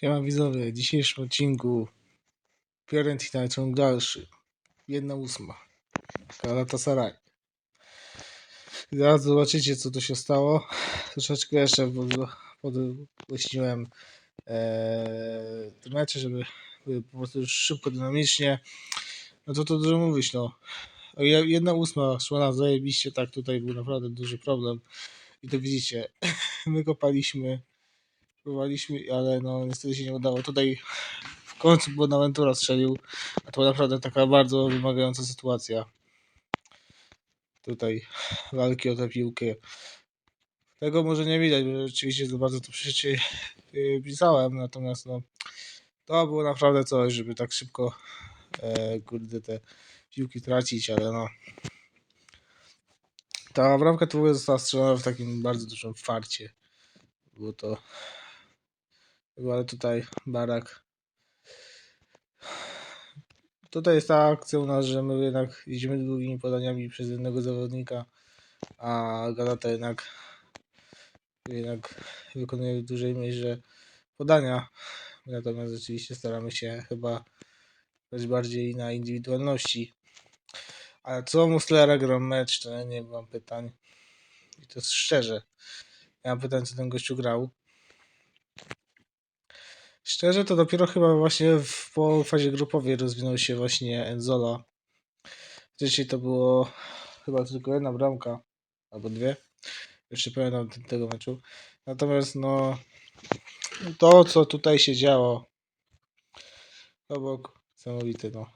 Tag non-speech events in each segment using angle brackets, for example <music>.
Siema widzowie, w dzisiejszym odcinku Fiorentina ciąg dalszy. Jedna ósma. Galatasaray. Zaraz zobaczycie co tu się stało. Troszeczkę jeszcze podgłośniłem ee, te mecze, żeby były po prostu już szybko, dynamicznie. No to to dużo mówić, no. Jedna ósma szła na zajebiście, tak, tutaj był naprawdę duży problem. I to widzicie, my kopaliśmy, próbowaliśmy, ale no niestety się nie udało. Tutaj w końcu Bonaventura strzelił, a to naprawdę taka bardzo wymagająca sytuacja. Tutaj walki o tę piłkę. Tego może nie widać, bo rzeczywiście za bardzo to przecież pisałem, natomiast no to było naprawdę coś, żeby tak szybko e, kurde te piłki tracić, ale no ta bramka to w ogóle została strzelona w takim bardzo dużym farcie. Było to ale tutaj Barak Tutaj jest ta akcja u nas, że my jednak idziemy długimi podaniami przez jednego zawodnika, a Galata jednak, jednak wykonuje w dużej mierze podania. Natomiast rzeczywiście staramy się chyba być bardziej na indywidualności. Ale co Muslera gra mecz, to ja nie mam pytań. I to szczerze. Ja mam pytań, co ten gościu grał. Szczerze to dopiero chyba właśnie w po fazie grupowej rozwinął się właśnie Enzola. Wcześniej to było chyba tylko jedna bramka, albo dwie. Jeszcze pamiętam te- tego meczu. Natomiast no to co tutaj się działo obok niesamowite no.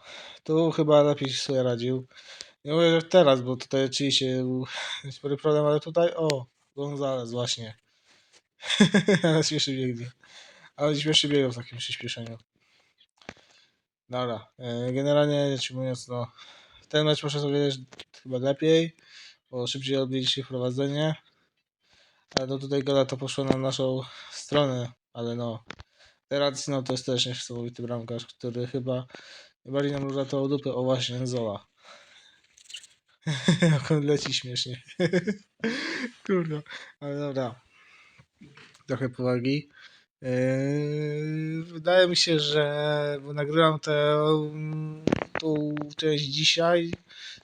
Tu chyba lepiej sobie radził. Nie mówię, że teraz, bo tutaj oczywiście był <laughs> spory problem, ale tutaj o, Gonzales właśnie. <laughs> Ale śmieszy biegnie. Ale śmieszy biegał w takim przyspieszeniu. Dobra, e, generalnie rzecz mówiąc, no ten mecz muszę sobie chyba lepiej, bo szybciej odbiliście prowadzenie. Ale no tutaj gada to poszło na naszą stronę, ale no teraz no to jest też niesamowity bramkarz, który chyba najbardziej nam uratował dupę, o właśnie Zola. Jak on leci śmiesznie. <laughs> Kurwa, ale dobra. Trochę powagi. Yy, wydaje mi się, że bo nagrywam tę tą część dzisiaj.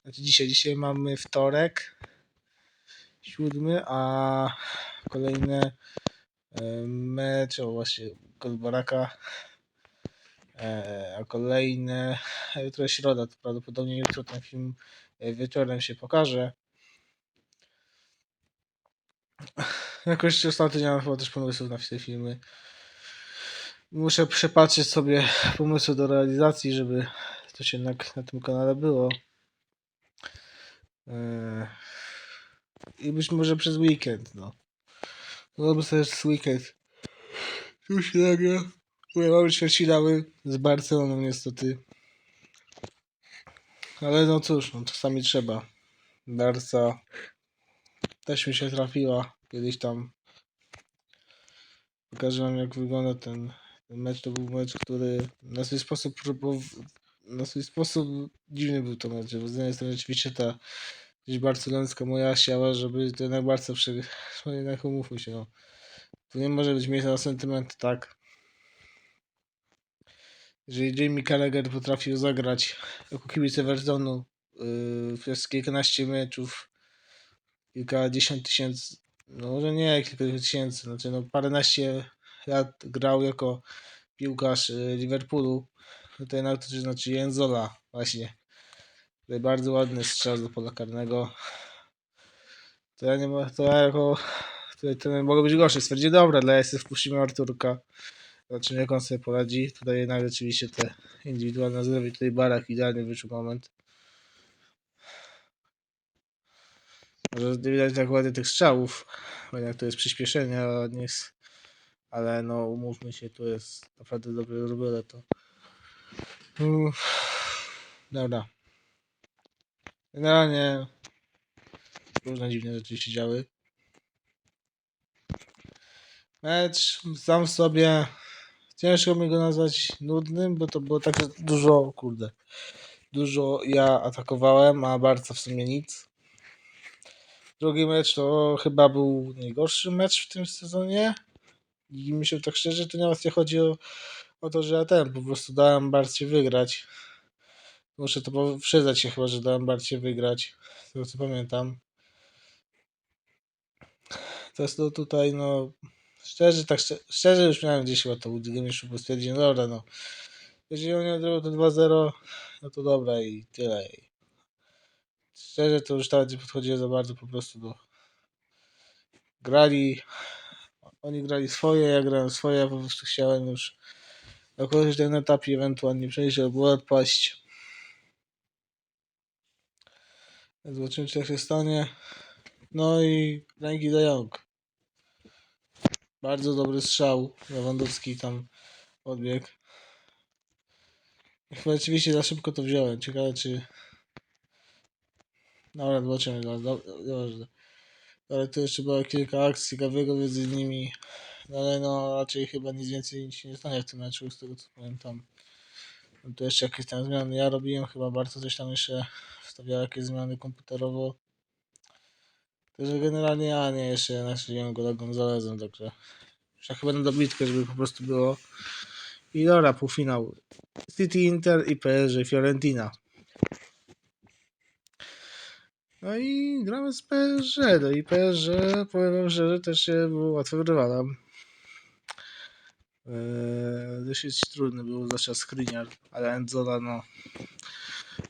Znaczy dzisiaj, dzisiaj mamy wtorek, siódmy, a kolejny yy, mecz, o właśnie Golbaraka, a kolejne jutro środa, to prawdopodobnie jutro ten film yy, wieczorem się pokaże. Jakoś ostatnio mam chyba też pomysłów na te filmy. Muszę przepatrzeć sobie pomysły do realizacji, żeby coś jednak na tym kanale było. Eee, I być może przez weekend, no. Byłoby sobie z weekend. Tu się nagra. Mamy ćwierćfinały z Barceloną niestety. Ale no cóż, no czasami trzeba. Barca też mi się trafiła kiedyś tam. Pokażę wam jak wygląda ten mecz. To był mecz, który na swój sposób na swój sposób dziwny był to mecz, bo z jednej strony oczywiście ta gdzieś barcelońska moja siała, żeby to jednak Barca przegrać, <laughs> no jednak umówmy się, no. Tu nie może być miejsca na sentyment, tak. Jeżeli Jamie Carragher potrafił zagrać jako kibice Verzonu yy, przez kilkanaście meczów, kilkadziesiąt tysięcy, no może nie kilka tysięcy, znaczy no paręnaście grał jako piłkarz yy, Liverpoolu, to jednak to znaczy Jenzola właśnie. Tutaj bardzo ładny strzał do pola karnego. To ja nie to ja jako tutaj ten mogę być gorszy. Stwierdzi, dobra, dla JS wpuścimy Arturka. Zobaczymy jak on sobie poradzi. Tutaj jednak rzeczywiście te indywidualne zdrowie. Tutaj Barak idealnie wyczuł moment. Może nie widać tak ładnie tych strzałów, bo jednak to jest przyspieszenie, ale nie jest, ale no umówmy się, to jest naprawdę dobrze zrobione to. Uff. Dobra. Generalnie różne dziwne rzeczy się działy. Mecz sam w sobie ciężko mi go nazwać nudnym, bo to było tak dużo, kurde, dużo ja atakowałem, a bardzo w sumie nic. Drugi mecz to chyba był najgorszy mecz w tym sezonie. I myślę tak szczerze, to nawet nie chodzi o, o to, że ja ten, po prostu dałem Barcie wygrać. Muszę to przyznać się chyba, że dałem Barcie wygrać. Z tego co pamiętam. To jest no tutaj, no... Szczerze, tak szczerze, szczerze już miałem gdzieś chyba to Game po stwierdzić, no dobra, no. Jeżeli on nie odrobił to 2-0, no to dobra i tyle. I szczerze to już nawet nie podchodziłem za bardzo po prostu do... Grali... Oni grali swoje, ja grałem swoje, ja po prostu chciałem już na kolejnym etapie ewentualnie przejść albo odpaść. Zobaczymy, czy tak się stanie. No i Frankie de Jong. Bardzo dobry strzał. Lewandowski tam odbiegł. Chyba rzeczywiście za szybko to wziąłem. Ciekawe, czy... Dobra, zobaczymy. Dobra. Ale tu jeszcze było kilka akcji ciekawego między innymi. No ale no raczej chyba nic więcej się nie stanie w tym meczu, z tego co pamiętam. No tu jeszcze jakieś tam zmiany ja robiłem, chyba bardzo coś tam jeszcze wstawiał jakieś zmiany komputerowo. Także generalnie ja nie jeszcze naszyłem go Gonzalezem, także już chyba na dobitkę, żeby po prostu było. I dobra, półfinał. City Inter i PSG Fiorentina. No i gramy z PSG, no i PSG, powiem wam szczerze, też się było łatwym. Eee, dosyć trudny był zwłaszcza Skriniar, ale Enzola no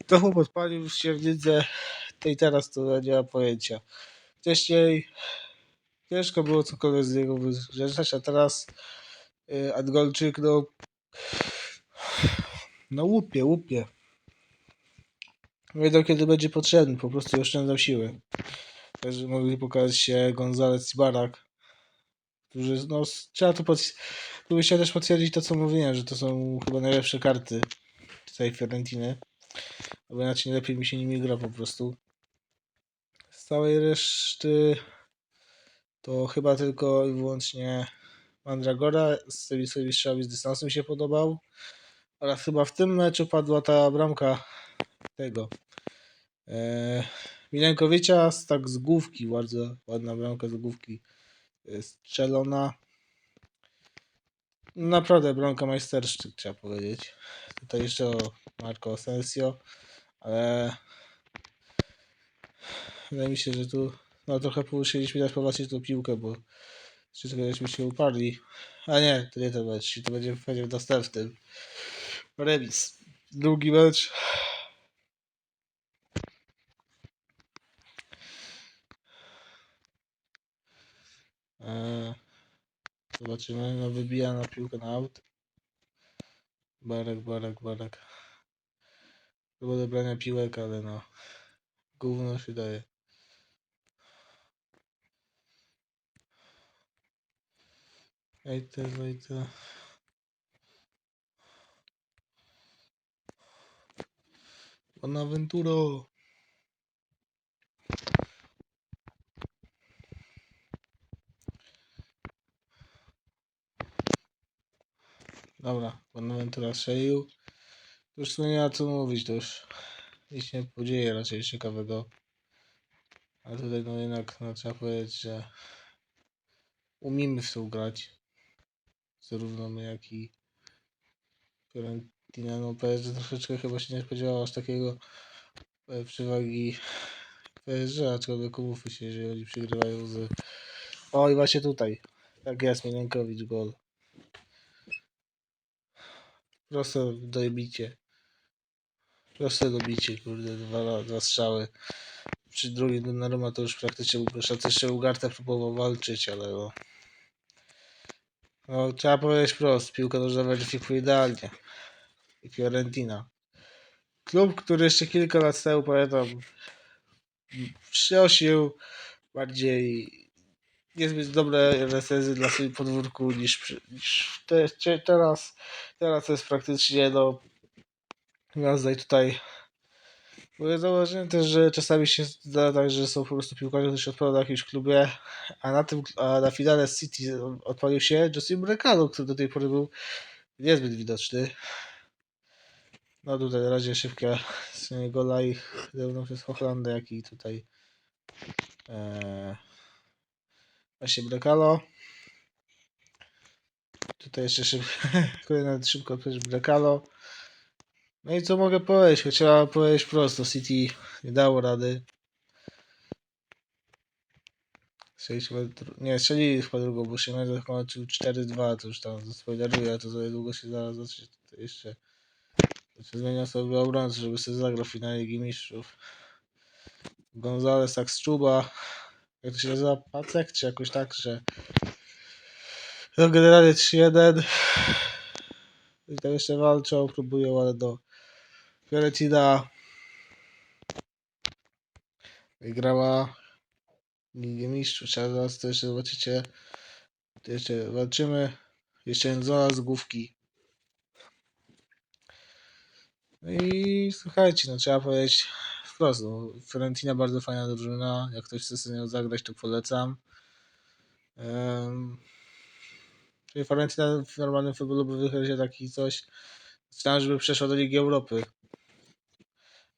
to chłop odpalił się w lidze tej teraz to nie ma pojęcia. Wcześniej ciężko było cokolwiek z niego wyrzeczać, a teraz yy, Adgolczyk no no łupie, łupie. Wiedział kiedy będzie potrzebny, po prostu oszczędzał siły. Także mogli pokazać się Gonzalez i Barak, którzy no trzeba tu się też potwierdzić to co mówiłem, że to są chyba najlepsze karty tej Fiorentiny. Bo inaczej lepiej mi się nimi gra po prostu. Z całej reszty to chyba tylko i wyłącznie Mandragora z tymi strzałami z dystansu mi się podobał. Oraz chyba w tym meczu padła ta bramka tego e, Milenkowicza z tak z główki, bardzo ładna bramka z główki e, strzelona. Naprawdę bramka majsterszczyk trzeba powiedzieć. Tutaj jeszcze o Marco Asensio, ale wydaje mi się, że tu no trochę musieliśmy dać popatrzeć tą piłkę, bo wszystko żeśmy się uparli. A nie, to nie ten mecz, to będzie w następnym. Remis. Drugi mecz. Eee, zobaczymy, no wybija na piłkę na aut. Barek, barek, barek. Próba odebrania piłek, ale no. Gówno się daje. Ejte, ejte. Bonaventuro. Dobra, Bonaventura strzelił. To już tu nie ma co mówić, to już nic nie podzieje raczej ciekawego. Ale tutaj no jednak no, trzeba powiedzieć, że umiemy w tą grać. Zarówno my, jak i Fiorentina. No PSG troszeczkę chyba się nie spodziewało aż takiego e, przewagi PSG, aczkolwiek umówmy się, jeżeli oni przegrywają z... O i właśnie tutaj. Tak jest, Milenkowicz gol. Prosto dobicie. Proste dobicie, kurde, dwa, dwa strzały. Przy drugim Donnarumma to już praktycznie Szat jeszcze Ugarta próbował walczyć, ale no. No trzeba powiedzieć prosto, piłka nożna weryfikuje idealnie. I Fiorentina. Klub, który jeszcze kilka lat temu, pamiętam, przynosił bardziej niezbyt dobre recenzje dla swoich podwórku niż, niż te, te, teraz. Teraz jest praktycznie no gwiazda tutaj bo ja zauważyłem też, że czasami się zdarza tak, że są po prostu piłkarze, którzy odpadają na jakimś klubie, a na tym, a na finale City odpalił się Josim Brekalo, który do tej pory był niezbyt widoczny. No tutaj na razie szybkie gola i zarówno przez Hochlandę, jak i tutaj e, właśnie Brekalo. Tutaj jeszcze szybko, <laughs> kolejna szybko też Brekalo. No i co mogę powiedzieć? Chciała powiedzieć prosto, City nie dało rady. Nie, strzelili chyba drugą, bo się nawet kończył 4-2, to już tam zaspoileruję, to za długo się zaraz zacznie jeszcze się zmienia sobie obrońcę, żeby sobie zagrał w finale Ligi Mistrzów. Gonzales Akstrzuba, jak to się nazywa, Pacek, czy jakoś tak, że no generalnie 3-1 i tam jeszcze walczą, próbują, ale do Fiorentina wygrała Ligę Mistrzów, zaraz to jeszcze zobaczycie, to jeszcze walczymy, jeszcze Enzola z główki. No i słuchajcie, no trzeba powiedzieć wprost, no, Fiorentina bardzo fajna drużyna, jak ktoś chce sobie nią zagrać, to polecam. Um, czyli Fiorentina w normalnym futbolu by wychodził taki coś, chciałem, żeby przeszła do Ligi Europy.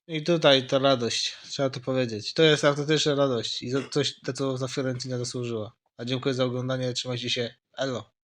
I tutaj ta radość, trzeba to powiedzieć. To jest autentyczna radość i to coś, to co za Fiorentina zasłużyła. A dziękuję za oglądanie, trzymajcie się, elo.